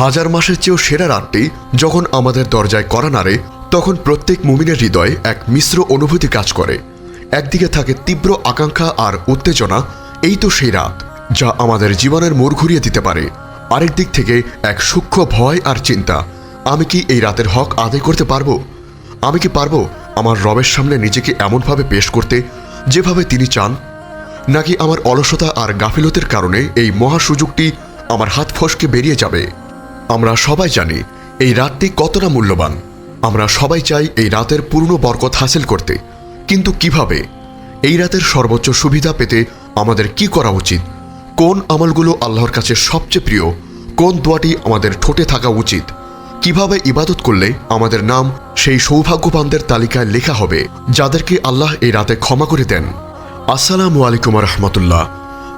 হাজার মাসের চেয়েও সেরা রাতটি যখন আমাদের দরজায় করা নাড়ে, তখন প্রত্যেক মুমিনের হৃদয়ে এক মিশ্র অনুভূতি কাজ করে। একদিকে থাকে তীব্র আকাঙ্ক্ষা আর উত্তেজনা, এই তো সেই রাত, যা আমাদের জীবনের মোড় ঘুরিয়ে দিতে পারে। আরেক দিক থেকে এক সূক্ষ্ম ভয় আর চিন্তা, আমি কি এই রাতের হক আদায় করতে পারব? আমি কি পারব আমার রবের সামনে নিজেকে এমনভাবে পেশ করতে, যেভাবে তিনি চান? নাকি আমার অলসতা আর গাফিলতের কারণে এই মহা সুযোগটি আমার হাত ফসকে বেরিয়ে যাবে? আমরা সবাই জানি এই রাতটি কতটা মূল্যবান। আমরা সবাই চাই এই রাতের পূর্ণ বরকত হাসিল করতে। কিন্তু কীভাবে? এই রাতের সর্বোচ্চ সুবিধা পেতে আমাদের কি করা উচিত? কোন আমলগুলো আল্লাহর কাছে সবচেয়ে প্রিয়? কোন দোয়াটি আমাদের ঠোঁটে থাকা উচিত? কীভাবে ইবাদত করলে আমাদের নাম সেই সৌভাগ্যবানদের তালিকায় লেখা হবে, যাদেরকে আল্লাহ এই রাতে ক্ষমা করে দেন? আসসালামু আলাইকুম রহমতুল্লাহ।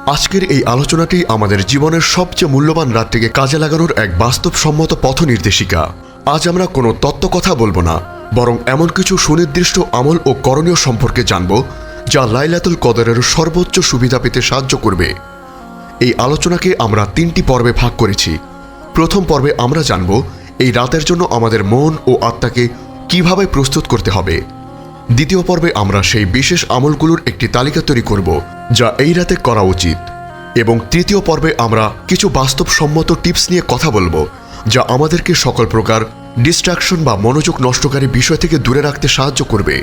আজকের এই আলোচনাটি আমাদের জীবনের সবচেয়ে মূল্যবান রাতটিকে কাজে লাগানোর এক বাস্তবসম্মত পথ নির্দেশিকা আজ আমরা কোনো তত্ত্ব কথা বলব না, বরং এমন কিছু সুনির্দিষ্ট আমল ও করণীয় সম্পর্কে জানব, যা লাইলাতুল কদরের সর্বোচ্চ সুবিধা পেতে সাহায্য করবে। এই আলোচনাকে আমরা তিনটি পর্বে ভাগ করেছি। প্রথম পর্বে আমরা জানব এই রাতের জন্য আমাদের মন ও আত্মাকে কীভাবে প্রস্তুত করতে হবে। দ্বিতীয় পর্বে আমরা সেই বিশেষ আমলগুলোর একটি তালিকা তৈরি করব যা এই রাতে করা উচিত। এবং তৃতীয় পর্বে আমরা কিছু বাস্তবসম্মত টিপস নিয়ে কথা বলব, যা আমাদেরকে সকল প্রকার ডিস্ট্রাকশন বা মনোযোগ নষ্টকারী বিষয় থেকে দূরে রাখতে সাহায্য করবে।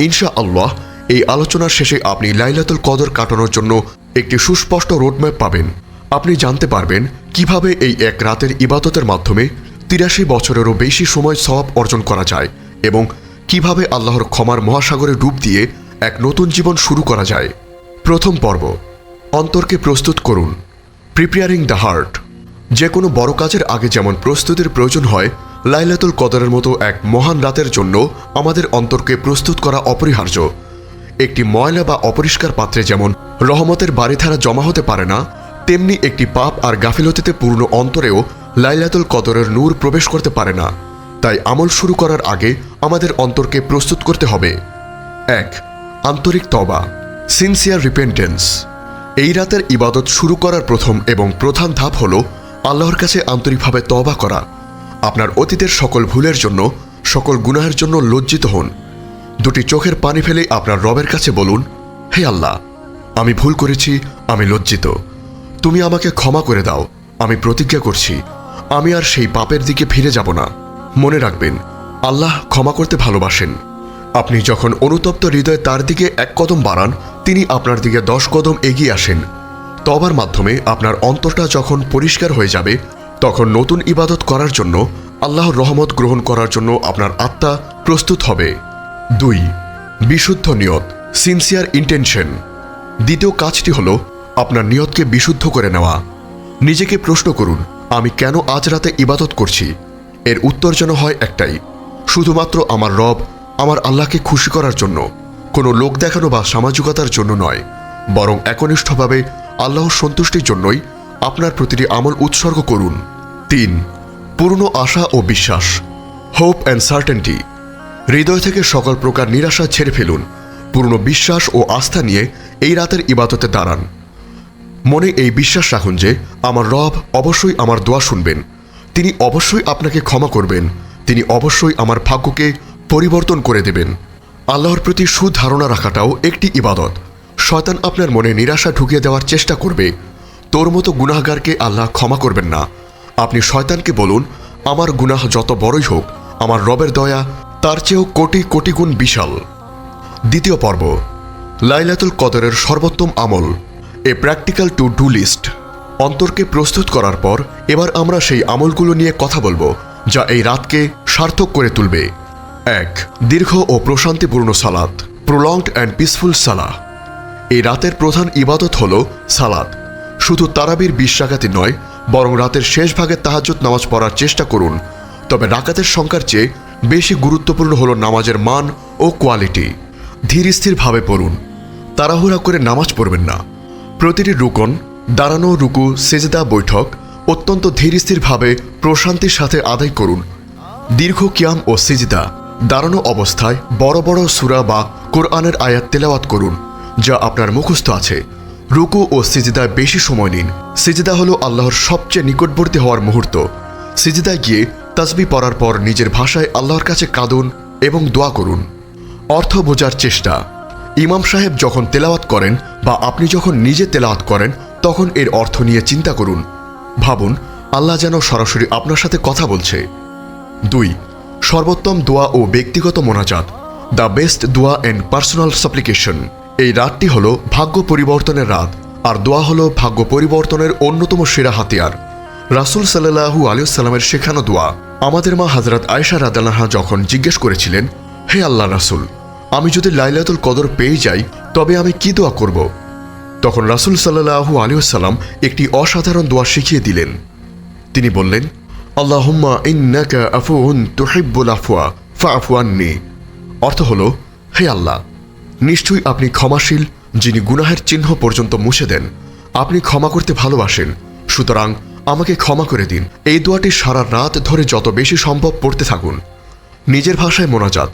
ইনশা আল্লাহ এই আলোচনার শেষে আপনি লাইলাতুল কদর কাটানোর জন্য একটি সুস্পষ্ট রোডম্যাপ পাবেন। আপনি জানতে পারবেন কীভাবে এই এক রাতের ইবাদতের মাধ্যমে তিরাশি বছরেরও বেশি সময় সওয়াব অর্জন করা যায় এবং কীভাবে আল্লাহর ক্ষমার মহাসাগরে ডুব দিয়ে এক নতুন জীবন শুরু করা যায়। প্রথম পর্ব। অন্তরকে প্রস্তুত করুন। Preparing the heart. যে কোনো বড় কাজের আগে যেমন প্রস্তুতির প্রয়োজন হয়, লাইলাতুল কদরের মতো এক মহান রাতের জন্য আমাদের অন্তরকে প্রস্তুত করা অপরিহার্য। একটি ময়লা বা অপরিষ্কার পাত্রে যেমন রহমতের বাড়িধারা জমা হতে পারে না, তেমনি একটি পাপ আর গাফিলতিতে পূর্ণ অন্তরেও লাইলাতুল কদরের নূর প্রবেশ করতে পারে না। তাই আমল শুরু করার আগে আমাদের অন্তরকে প্রস্তুত করতে হবে। এক, আন্তরিক তবা সিনসিয়ার রিপেন্টেন্স এই রাতের ইবাদত শুরু করার প্রথম এবং প্রধান ধাপ হল আল্লাহর কাছে আন্তরিকভাবে তবা করা। আপনার অতীতের সকল ভুলের জন্য, সকল গুনাহের জন্য লজ্জিত হন। দুটি চোখের পানি ফেলে আপনার রবের কাছে বলুন, হে আল্লাহ, আমি ভুল করেছি, আমি লজ্জিত। তুমি আমাকে ক্ষমা করে দাও, আমি প্রতিজ্ঞা করছি। আমি আর সেই পাপের দিকে ফিরে যাব না। মনে রাখবেন, আল্লাহ ক্ষমা করতে ভালোবাসেন। আপনি যখন অনুতপ্ত হৃদয়ে তার দিকে এক কদম বাড়ান তিনি আপনার দিকে দশ কদম এগিয়ে আসেন। তবার মাধ্যমে আপনার অন্তরটা যখন পরিষ্কার হয়ে যাবে, তখন নতুন ইবাদত করার জন্য, আল্লাহর রহমত গ্রহণ করার জন্য আপনার আত্মা প্রস্তুত হবে। দুই, বিশুদ্ধ নিয়ত সিনসিয়ার ইন্টেনশন দ্বিতীয় কাজটি হল আপনার নিয়তকে বিশুদ্ধ করে নেওয়া। নিজেকে প্রশ্ন করুন, আমি কেন আজ রাতে ইবাদত করছি? এর উত্তর যেন হয় একটাই, শুধুমাত্র আমার রব আমার আল্লাহকে খুশি করার জন্য। কোনো লোক দেখানো বা সামাজিকতার জন্য নয়, বরং একনিষ্ঠভাবে আল্লাহর সন্তুষ্টির জন্যই আপনার প্রতিটি আমল উৎসর্গ করুন। তিন পূর্ণ আশা ও বিশ্বাস হোপ অ্যান্ড সার্টেনটি হৃদয় থেকে সকল প্রকার নিরাশা ছেড়ে ফেলুন। পূর্ণ বিশ্বাস ও আস্থা নিয়ে এই রাতের ইবাদতে দাঁড়ান। মনে এই বিশ্বাস রাখুন যে, আমার রব অবশ্যই আমার দোয়া শুনবেন। তিনি অবশ্যই আপনাকে ক্ষমা করবেন। তিনি অবশ্যই আমার ভাগ্যকে পরিবর্তন করে দেবেন। আল্লাহর প্রতি সুধারণা রাখাটাও একটি ইবাদত। শয়তান আপনার মনে নিরাশা ঢুকিয়ে দেওয়ার চেষ্টা করবে। তোর মতো গুনাহগারকে আল্লাহ ক্ষমা করবেন না। আপনি শয়তানকে বলুন, আমার গুনাহ যত বড়ই হোক, আমার রবের দয়া, তার চেয়েও কোটি কোটি গুণ বিশাল। দ্বিতীয় পর্ব, লাইলাতুল কদরের সর্বোত্তম আমল, a practical to do list. অন্তরকে প্রস্তুত করার পর, এবার আমরা সেই আমলগুলো নিয়ে কথা বলব, যা এই রাতকে সার্থক করে তুলবে। এক, দীর্ঘ ও প্রশান্তিপূর্ণ সালাত প্রলংড অ্যান্ড পিসফুল সালাহ এই রাতের প্রধান ইবাদত হল সালাদ। শুধু তারাবির বিশ রাকাতি নয়, বরং রাতের শেষ ভাগে তাহাজ্জুদ নামাজ পড়ার চেষ্টা করুন। তবে রাকাতের সংখ্যার চেয়ে বেশি গুরুত্বপূর্ণ হল নামাজের মান ও কোয়ালিটি ধীর স্থিরভাবে পড়ুন। তাড়াহুড়া করে নামাজ পড়বেন না। প্রতিটি রুকন, দাঁড়ানো রুকু, সেজদা, বৈঠক অত্যন্ত ধীর স্থিরভাবে প্রশান্তির সাথে আদায় করুন। দীর্ঘ কিয়াম ও সিজদা। দাঁড়ানো অবস্থায় বড় বড় সুরা বা কোরআনের আয়াত তেলাওয়াত করুন, যা আপনার মুখস্থ আছে। রুকু ও সিজদায় বেশি সময় নিন। সিজদা হলো আল্লাহর সবচেয়ে নিকটবর্তী হওয়ার মুহূর্ত। সিজিদায় গিয়ে তাসবি পড়ার পর নিজের ভাষায় আল্লাহর কাছে কাঁদুন এবং দোয়া করুন। অর্থ বোঝার চেষ্টা। ইমাম সাহেব যখন তেলাওয়াত করেন বা আপনি যখন নিজে তেলাওয়াত করেন, তখন এর অর্থ নিয়ে চিন্তা করুন। ভাবুন, আল্লাহ যেন সরাসরি আপনার সাথে কথা বলছে। দুই সর্বোত্তম দোয়া ও ব্যক্তিগত মোনাজাত, দ্য বেস্ট দোয়া অ্যান্ড পার্সোনাল সাপ্লিকেশন। এই রাতটি হল ভাগ্য পরিবর্তনের রাত, আর দোয়া হল ভাগ্য পরিবর্তনের অন্যতম সেরা হাতিয়ার। রাসুল সাল্লাহু আলিয়াল্লামের শেখানো দোয়া। আমাদের মা হাজরত আয়সা রাদালাহা যখন জিজ্ঞেস করেছিলেন, হে আল্লাহ রাসুল, আমি যদি লাইলাতুল কদর পেয়ে যাই, তবে আমি কি দোয়া করব? তখন রাসুল সাল্লাহু আলিয়াল্লাম একটি অসাধারণ দোয়া শিখিয়ে দিলেন। তিনি বললেন আল্লাহুম্মা ইন্নাকা আফুন ফাআফু আন্নি। অর্থ হলো, হে আল্লাহ, নিশ্চয়ই আপনি ক্ষমাশীল যিনি গুনাহের চিহ্ন পর্যন্ত মুছে দেন। আপনি ক্ষমা করতে ভালোবাসেন, সুতরাং আমাকে ক্ষমা করে দিন। এই দোয়াটি সারা রাত ধরে যত বেশি সম্ভব পড়তে থাকুন। নিজের ভাষায় মোনাজাত।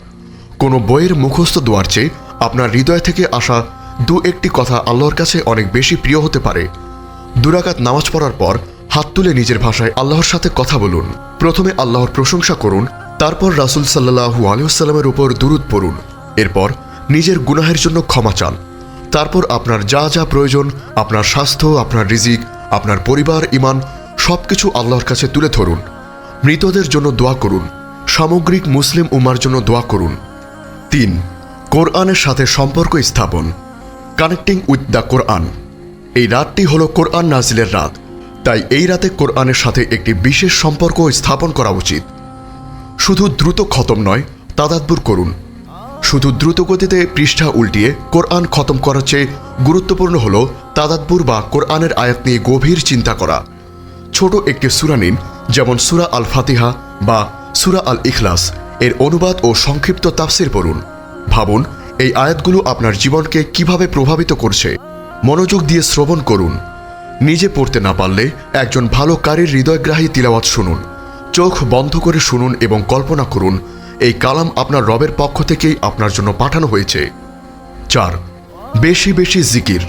কোনো বইয়ের মুখস্থ দোয়ার চেয়ে আপনার হৃদয় থেকে আসা দু একটি কথা আল্লাহর কাছে অনেক বেশি প্রিয় হতে পারে। দুরাকাত নামাজ পড়ার পর হাত তুলে নিজের ভাষায় আল্লাহর সাথে কথা বলুন। প্রথমে আল্লাহর প্রশংসা করুন, তারপর রাসুল সাল্লাহু আলিয়াল্লামের উপর দুরুদ পড়ুন। এরপর নিজের গুনাহের জন্য ক্ষমা চান। তারপর আপনার যা যা প্রয়োজন, আপনার স্বাস্থ্য, আপনার রিজিক, আপনার পরিবার ইমান সব কিছু আল্লাহর কাছে তুলে ধরুন। মৃতদের জন্য দোয়া করুন। সামগ্রিক মুসলিম উমার জন্য দোয়া করুন। তিন, কোরআনের সাথে সম্পর্ক স্থাপন। কানেক্টিং উইথ দ্য কোরআন এই রাতটি হল কোরআন নাজিলের রাত। তাই এই রাতে কোরআনের সাথে একটি বিশেষ সম্পর্ক স্থাপন করা উচিত। শুধু দ্রুত খতম নয় তাদাতবুর করুন। শুধু দ্রুত গতিতে পৃষ্ঠা উল্টিয়ে কোরআন খতম করার চেয়ে গুরুত্বপূর্ণ হল তাদাব্বুর বা কোরআনের আয়াত নিয়ে গভীর চিন্তা করা। ছোট একটি সুরা নিন, যেমন সুরা আল ফাতিহা বা সুরা আল ইখলাস এর অনুবাদ ও সংক্ষিপ্ত তাফসির পড়ুন। ভাবুন, এই আয়াতগুলো আপনার জীবনকে কীভাবে প্রভাবিত করছে। মনোযোগ দিয়ে শ্রবণ করুন। নিজে পড়তে না পারলে একজন ভালো কারীর হৃদয়গ্রাহী তিলাওয়াত শুনুন। চোখ বন্ধ করে শুনুন এবং কল্পনা করুন, এই কালাম আপনার রবের পক্ষ থেকেই আপনার জন্য পাঠানো হয়েছে। চার, বেশি বেশি জিকির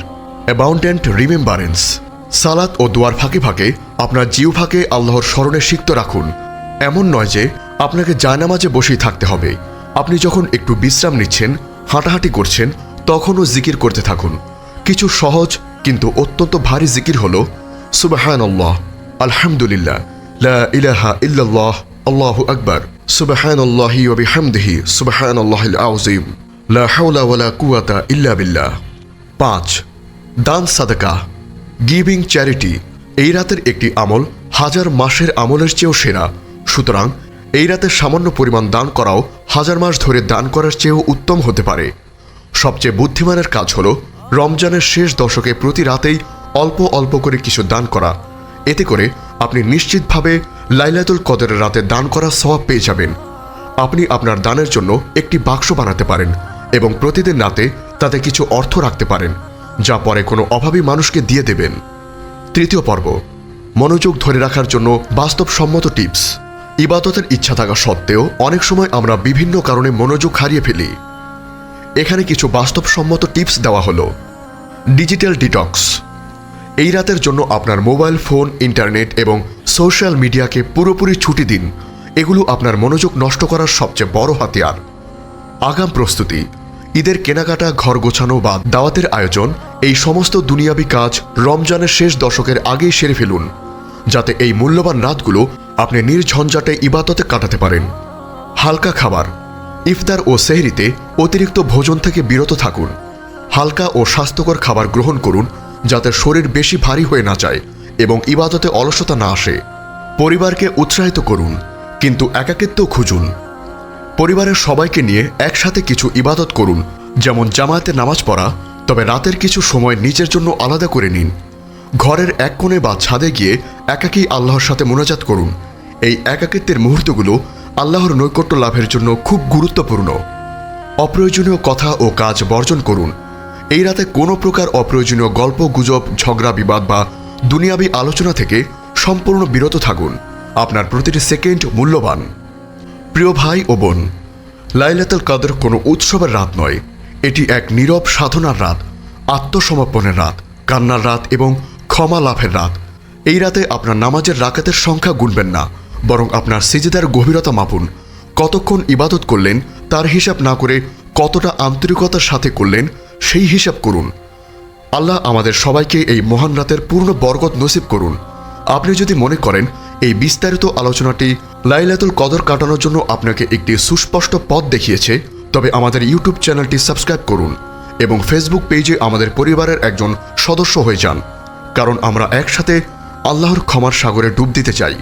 অ্যাবাউন্ডেন্ট রিমেম্বারেন্স। সালাত ও দোয়ার ফাঁকে ফাঁকে আপনার জিউ ফাঁকে আল্লাহর স্মরণে সিক্ত রাখুন। এমন নয় যে আপনাকে জায়নামাজে বসেই থাকতে হবে। আপনি যখন একটু বিশ্রাম নিচ্ছেন, হাঁটাহাঁটি করছেন, তখনও জিকির করতে থাকুন। কিছু সহজ কিন্তু অত্যন্ত ভারী জিকির হল সুবাহান আল্লাহ আলহামদুলিল্লাহ, লা ইলাহা ইল্লাল্লাহ, আল্লাহু আকবার সুবাহান আল্লাহি ওয়া বিহামদিহি সুবাহান আল্লাহিল আউজিম লা হাওলা ওয়ালা কুওয়াতা ইল্লা বিল্লাহ। পাঁচ, দান সাদাকা, গিভিং চ্যারিটি, এই রাতের একটি আমল হাজার মাসের আমলের চেয়েও সেরা। সুতরাং, এই রাতে সামান্য পরিমাণ দান করাও হাজার মাস ধরে দান করার চেয়েও উত্তম হতে পারে। সবচেয়ে বুদ্ধিমানের কাজ হলো রমজানের শেষ দশকে প্রতি রাতেই অল্প অল্প করে কিছু দান করা। এতে করে আপনি নিশ্চিতভাবে লাইলাতুল কদরের রাতে দান করার স্বভাব পেয়ে যাবেন। আপনি আপনার দানের জন্য একটি বাক্স বানাতে পারেন এবং প্রতিদিন রাতে তাতে কিছু অর্থ রাখতে পারেন, যা পরে কোনো অভাবী মানুষকে দিয়ে দেবেন। তৃতীয় পর্ব, মনোযোগ ধরে রাখার জন্য বাস্তবসম্মত টিপস। ইবাদতের ইচ্ছা থাকা সত্ত্বেও অনেক সময় আমরা বিভিন্ন কারণে মনোযোগ হারিয়ে ফেলি। এখানে কিছু বাস্তবসম্মত টিপস দেওয়া হলো। Digital detox. এই রাতের জন্য আপনার মোবাইল, ফোন, ইন্টারনেট এবং সোশ্যাল মিডিয়াকে পুরোপুরি ছুটি দিন। এগুলো আপনার মনোযোগ নষ্ট করার সবচেয়ে বড় হাতিয়ার। আগাম প্রস্তুতি। ঈদের কেনাকাটা, ঘর গোছানো বা দাওয়াতের আয়োজন, এই সমস্ত দুনিয়াবি কাজ রমজানের শেষ দশকের আগেই সেরে ফেলুন, যাতে এই মূল্যবান রাতগুলো আপনি নির্ঝঞ্ঝাটে ইবাদতে কাটাতে পারেন। হালকা খাবার। ইফতার ও সেহরিতে অতিরিক্ত ভোজন থেকে বিরত থাকুন। হালকা ও স্বাস্থ্যকর খাবার গ্রহণ করুন, যাতে শরীর বেশি ভারী হয়ে না যায় এবং ইবাদতে অলসতা না আসে। পরিবারকে উৎসাহিত করুন, কিন্তু একাকিত্ব খুঁজুন। পরিবারের সবাইকে নিয়ে একসাথে কিছু ইবাদত করুন, যেমন জামায়াতে নামাজ পড়া, তবে রাতের কিছু সময় নিজের জন্য আলাদা করে নিন। ঘরের এক কোণে বা ছাদে গিয়ে একাকী আল্লাহর সাথে মোনাজাত করুন। এই একাকিত্বের মুহূর্তগুলো আল্লাহর নৈকট্য লাভের জন্য খুব গুরুত্বপূর্ণ। অপ্রয়োজনীয় কথা ও কাজ বর্জন করুন। এই রাতে কোনো প্রকার অপ্রয়োজনীয় গল্প, গুজব, ঝগড়া, বিবাদ বা দুনিয়াবি আলোচনা থেকে সম্পূর্ণ বিরত থাকুন। আপনার প্রতিটি সেকেন্ড মূল্যবান। প্রিয় ভাই ও বোন, লাইলাতুল কাদের কোনো উৎসবের রাত নয়। এটি এক নীরব সাধনার রাত, আত্মসমর্পণের রাত, কান্নার রাত এবং ক্ষমা লাভের রাত। এই রাতে আপনার নামাজের রাকাতের সংখ্যা গুনবেন না। বরং আপনার সিজেদার গভীরতা মাপুন। কতক্ষণ ইবাদত করলেন, তার হিসাব না করে কতটা আন্তরিকতার সাথে করলেন, সেই হিসাব করুন। আল্লাহ আমাদের সবাইকে এই মহান রাতের পূর্ণ বরকত নসিব করুন। আপনি যদি মনে করেন, এই বিস্তারিত আলোচনাটি লাইলাতুল কদর কাটানোর জন্য আপনাকে একটি সুস্পষ্ট পথ দেখিয়েছে, তবে আমাদের ইউটিউব চ্যানেলটি সাবস্ক্রাইব করুন এবং ফেসবুক পেজে আমাদের পরিবারের একজন সদস্য হয়ে যান, কারণ আমরা একসাথে আল্লাহর ক্ষমার সাগরে ডুব দিতে চাই।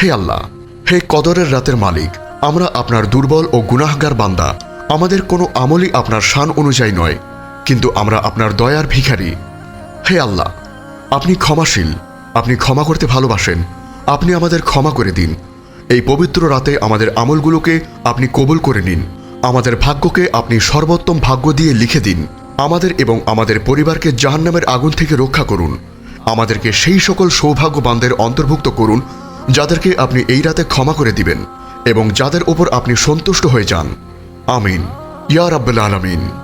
হে আল্লাহ, হে কদরের রাতের মালিক, আমরা আপনার দুর্বল ও গুনাহগার বান্দা। আমাদের কোনো আমলই আপনার শান অনুযায়ী নয়, কিন্তু আমরা আপনার দয়ার ভিখারি। হে আল্লাহ, আপনি ক্ষমাশীল, আপনি ক্ষমা করতে ভালোবাসেন, আপনি আমাদের ক্ষমা করে দিন। এই পবিত্র রাতে আমাদের আমলগুলোকে আপনি কবুল করে নিন, আমাদের ভাগ্যকে আপনি সর্বোত্তম ভাগ্য দিয়ে লিখে দিন। আমাদের এবং আমাদের পরিবারকে জাহান্নামের আগুন থেকে রক্ষা করুন। আমাদেরকে সেই সকল সৌভাগ্যবানদের অন্তর্ভুক্ত করুন যাদেরকে আপনি এই রাতে ক্ষমা করে দিবেন এবং যাদের ওপর আপনি সন্তুষ্ট হয়ে যান। আমিন। ইয়া রাব্বুল আলামিন।